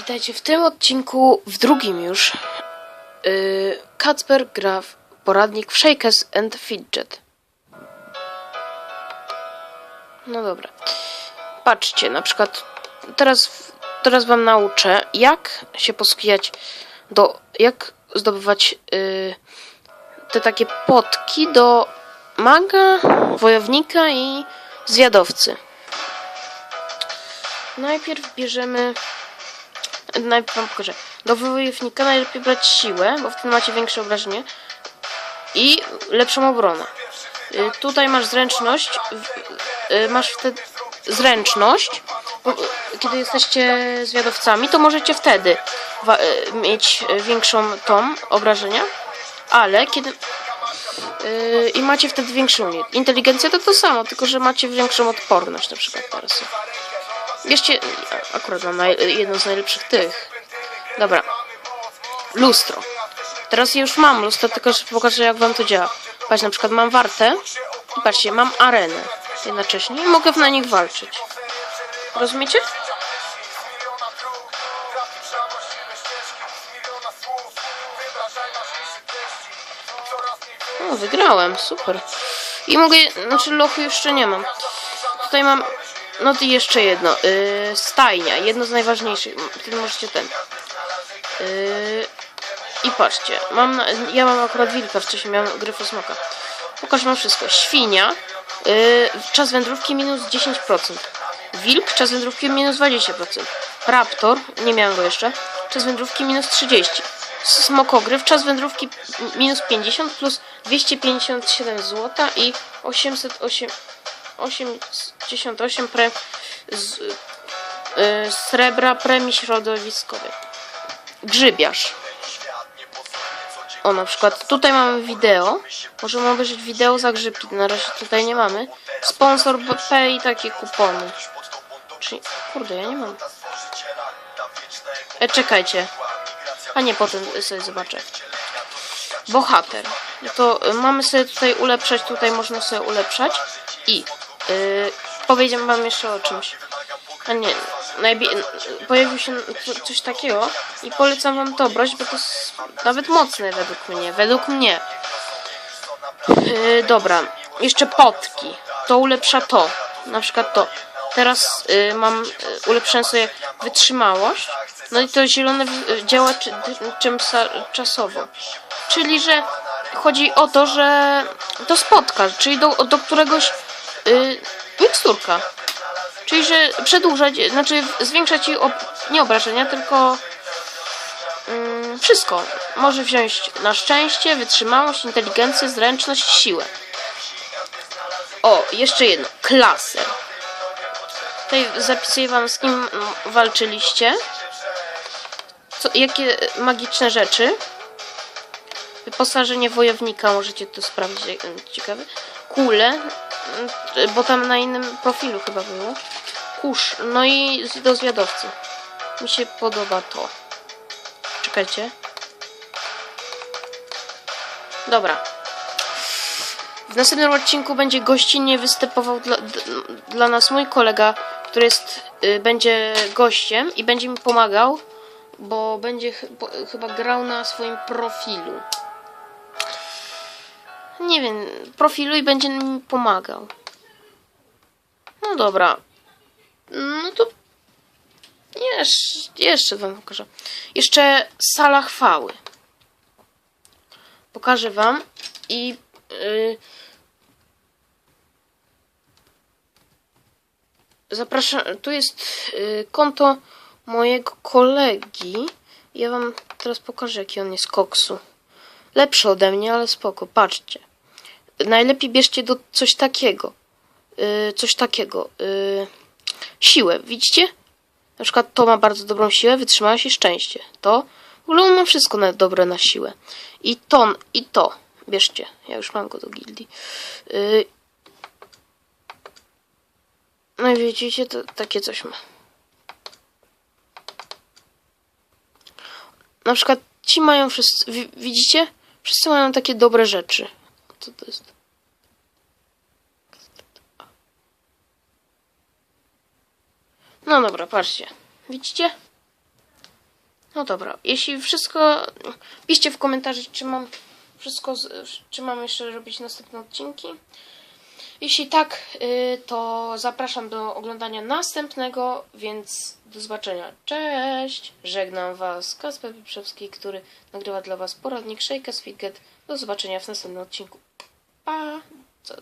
Witajcie w tym odcinku, w drugim już. Yy, Kacper gra w poradnik w Shakers and Fidget. No dobra. Patrzcie, na przykład teraz, teraz wam nauczę, jak się poskijać do, jak zdobywać yy, te takie potki do maga, wojownika i zwiadowcy. Najpierw bierzemy Najpierw wam pokażę. Do wojownika najlepiej brać siłę, bo wtedy macie większe obrażenie i lepszą obronę. Y, tutaj masz zręczność, w- y, masz wtedy zręczność, bo, y, kiedy jesteście zwiadowcami, to możecie wtedy y, mieć y, większą tą obrażenia, ale kiedy y, i macie wtedy większą. Inteligencja to to samo, tylko że macie większą odporność na przykład teraz. Bierzcie, akurat mam jedną z najlepszych tych. Dobra. Lustro. Teraz już mam lustro, tylko że pokażę jak wam to działa. Patrz, na przykład mam wartę i patrzcie, mam arenę jednocześnie i mogę na nich walczyć. Rozumiecie? O, wygrałem, super. I mogę, znaczy lochu jeszcze nie mam. Tutaj mam, no i jeszcze jedno. Yy, stajnia, jedno z najważniejszych. Wtedy możecie ten. Yy, I patrzcie, mam, ja mam akurat wilka, wcześniej miałem gryfosmoka. Pokażę wam wszystko. Świnia, yy, czas wędrówki minus 10%. Wilk, czas wędrówki minus 20%. Raptor, nie miałem go jeszcze, czas wędrówki minus 30%. Smokogryf, czas wędrówki minus 50 plus 257 zł i 808 88 pre, z, y, srebra premii środowiskowej. Grzybiarz. O, na przykład tutaj mamy wideo. Możemy obejrzeć wideo za grzybki. Na razie tutaj nie mamy. Sponsor BP i takie kupony. Czyli, kurde, ja nie mam. E, czekajcie. A nie, potem sobie zobaczę. Bohater. No to y, mamy sobie tutaj ulepszać, tutaj można sobie ulepszać. I yy, powiedziałem wam jeszcze o czymś. A nie, pojawił się co- coś takiego i polecam wam to brać, bo to jest nawet mocne według mnie. Według mnie. Yy, dobra, jeszcze potki. To ulepsza to. Na przykład to. Teraz yy, mam, yy, ulepszyłem sobie wytrzymałość. No i to zielone y, działa czy, czasowo. Czyli, że chodzi o to, że to spotka, czyli do, do któregoś yy, miksturka. Czyli, że przedłużać, znaczy zwiększać ci ob, nie obrażenia, tylko ym, wszystko. Może wziąć na szczęście, wytrzymałość, inteligencję, zręczność, siłę. O, jeszcze jedno. Klaser. Tutaj zapisuję wam z kim walczyliście. Co, jakie magiczne rzeczy. Wyposażenie wojownika, możecie to sprawdzić, jak- ciekawe. Kule, mm, bo tam na innym profilu chyba było. Kurz, no i do zwiadowcy. Mi się podoba to. Czekajcie. Dobra. W następnym odcinku będzie gościnnie występował dla, dla nas mój kolega, który jest, y, będzie gościem i będzie mi pomagał, bo będzie ch- po, chyba grał na swoim profilu. Nie wiem, profilu i będzie mi pomagał. No dobra. No to jeszcze, jeszcze wam pokażę. Jeszcze sala chwały. Pokażę wam i yy, zapraszam. Tu jest yy, konto mojego kolegi. Ja wam teraz pokażę, jaki on jest koksu. Lepszy ode mnie, ale spoko. Patrzcie. Najlepiej bierzcie do coś takiego. Yy, coś takiego. Yy, siłę, widzicie? Na przykład to ma bardzo dobrą siłę, wytrzymałość i szczęście. To w ogóle on ma wszystko na, dobre na siłę. I to, i to. Bierzcie. Ja już mam go do gildii. Yy, no i widzicie, to takie coś ma. Na przykład ci mają wszyscy, wi- widzicie? Wszyscy mają takie dobre rzeczy. Co to jest? No dobra, patrzcie. Widzicie? No dobra, jeśli wszystko. Piszcie w komentarzach, czy mam wszystko. Czy mam jeszcze robić następne odcinki. Jeśli tak, y, to zapraszam do oglądania następnego, więc do zobaczenia. Cześć! Żegnam Was, Kasper Piprzewski, który nagrywa dla Was poradnik Shake Fitget. Do zobaczenia w następnym odcinku. Pa! Co?